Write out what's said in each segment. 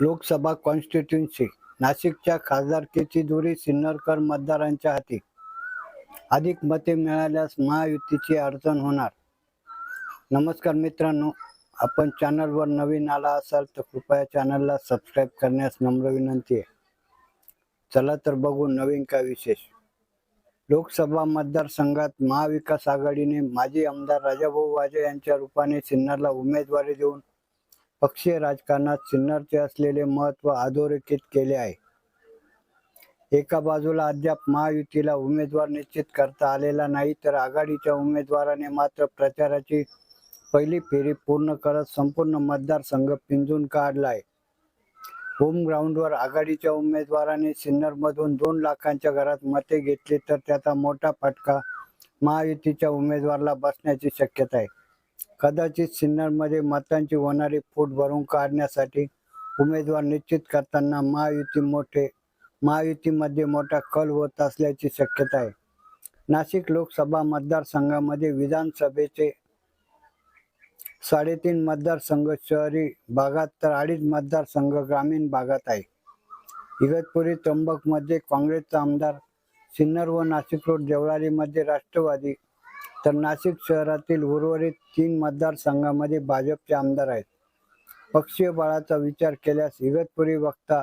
Lok Sabha constituency नाशिकच्या खासदारकीची दुरी सिन्नरकर मतदारांच्या हाती. अधिक मते मिळाल्यास महायुतीची अडचण होणार. नमस्कार मित्रांनो आपण चॅनलवर नवीन आला असाल तर कृपया चॅनलला सबस्क्राईब करण्यास नम्र विनंती आहे. चला तर बघू नवीन काय विशेष. लोकसभा मतदारसंघात महाविकास आघाडीने माजी आमदार राजाभाऊ वाजे यांच्या रूपाने सिन्नरला उमेदवारी देऊन पक्षीय राजकारणात सिन्नरचे असलेले महत्त्व अधोरेखित केले आहे. एका बाजूला अद्याप महायुतीला उमेदवार निश्चित करता आलेला नाही तर आघाडीच्या उमेदवाराने मात्र प्रचाराची पहिली फेरी पूर्ण करत संपूर्ण मतदारसंघ पिंजून काढला आहे. होम ग्राउंडवर आघाडीच्या उमेदवाराने सिन्नरमधून दोन लाखांच्या घरात मते घेतली तर त्याचा मोठा फटका महायुतीच्या उमेदवाराला बसण्याची शक्यता आहे. कदाचित सिन्नरमध्ये मतांची होणारी फूट भरून काढण्यासाठी उमेदवार निश्चित करताना महायुती मोठे महायुतीमध्ये मोठा कल होत असल्याची शक्यता आहे. नाशिक लोकसभा मतदारसंघामध्ये विधानसभेचे साडेतीन मतदारसंघ शहरी भागात तर अडीच मतदारसंघ ग्रामीण भागात आहे. इगतपुरी त्र्यंबकमध्ये काँग्रेसचा आमदार सिन्नर व नाशिक रोड देवळालीमध्ये राष्ट्रवादी तर नाशिक शहरातील उर्वरित तीन मतदारसंघामध्ये भाजपचे आमदार आहेत. पक्षीय बळाचा विचार केल्यास इगतपुरी वक्ता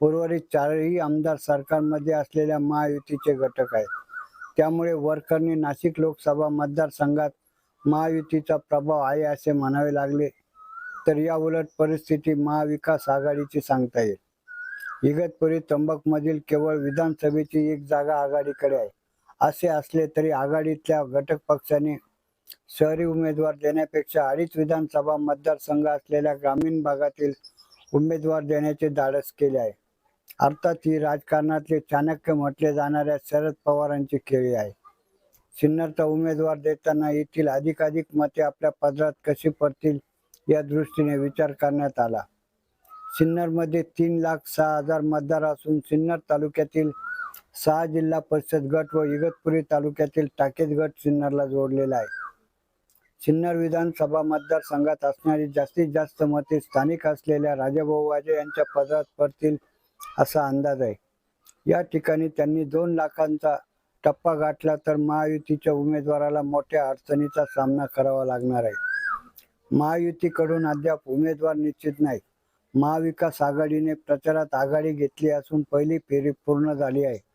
उर्वरित चारही आमदार सरकारमध्ये असलेल्या महायुतीचे घटक आहेत. त्यामुळे वरकरणी नाशिक लोकसभा मतदारसंघात महायुतीचा प्रभाव आहे असे म्हणावे लागले तर या उलट परिस्थिती महाविकास आघाडीची सांगता येईल. इगतपुरी त्र्यंबकमधील केवळ विधानसभेची एक जागा आघाडीकडे आहे. असे असले तरी आघाडीतल्या घटक पक्षाने शहरी उमेदवार देण्यापेक्षा अडीच विधानसभा मतदारसंघ असलेल्या ग्रामीण भागातील उमेदवार देण्याचे धाडस केले आहे. अर्थात ही राजकारणातले चाणक्य म्हटले जाणाऱ्या शरद पवारांची खेळी आहे. सिन्नरचा उमेदवार देताना येथील अधिकाधिक मते आपल्या पदरात कशी पडतील या दृष्टीने विचार करण्यात आला. सिन्नरमध्ये तीन लाख सहा हजार मतदार असून सिन्नर तालुक्यातील सहा जिल्हा परिषद गट व इगतपुरी तालुक्यातील टाकेज गट सिन्नरला जोडलेला आहे. सिन्नर विधानसभा मतदारसंघात असणारी जास्तीत जास्त मते स्थानिक असलेल्या राजाभाऊ वाजे यांच्या पदरात पडतील असा अंदाज आहे. या ठिकाणी त्यांनी दोन लाखांचा टप्पा गाठला तर महायुतीच्या उमेदवाराला मोठ्या अडचणीचा सामना करावा लागणार आहे. महायुतीकडून अद्याप उमेदवार निश्चित नाही. महाविकास आघाडीने प्रचारात आघाडी घेतली असून पहिली फेरी पूर्ण झाली आहे.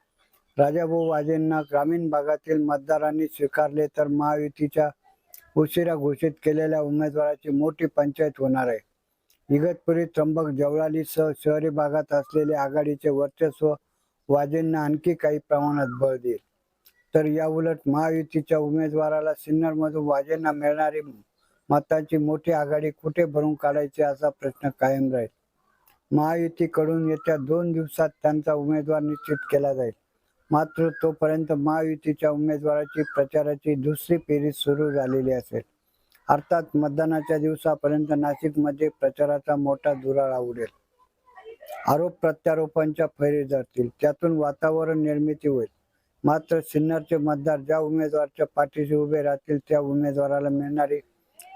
राजाभाऊ वाजेंना ग्रामीण भागातील मतदारांनी स्वीकारले तर महायुतीच्या उशिरा घोषित केलेल्या उमेदवाराची मोठी पंचायत होणार आहे. इगतपुरी त्र्यंबक जवळालीसह शहरी भागात असलेले आघाडीचे वर्चस्व वाजेंना आणखी काही प्रमाणात बळ देईल. तर या उलट महायुतीच्या उमेदवाराला सिन्नरमधून वाजेंना मिळणारी मतांची मोठी आघाडी कुठे भरून काढायची असा प्रश्न कायम राहील. महायुतीकडून येत्या दोन दिवसात त्यांचा उमेदवार निश्चित केला जाईल. मात्र तोपर्यंत महायुतीच्या उमेदवाराची प्रचाराची दुसरी फेरी सुरू झालेली असेल. अर्थात मतदानाच्या दिवसापर्यंत नाशिकमध्ये प्रचाराचा मोठा दुराळा उडेल. आरोप प्रत्यारोपांच्या फैरी जातील. त्यातून वातावरण निर्मिती होईल. मात्र सिन्नरचे मतदार ज्या उमेदवाराच्या पाठीशी उभे राहतील त्या उमेदवाराला मिळणारी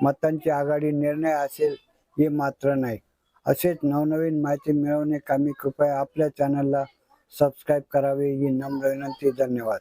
मतांची आघाडी निर्णय असेल हे मात्र नाही. असेच नवनवीन माहिती मिळवणे कामी कृपया आपल्या चॅनलला सबस्क्राईब करावे ही नम्र विनंती. धन्यवाद.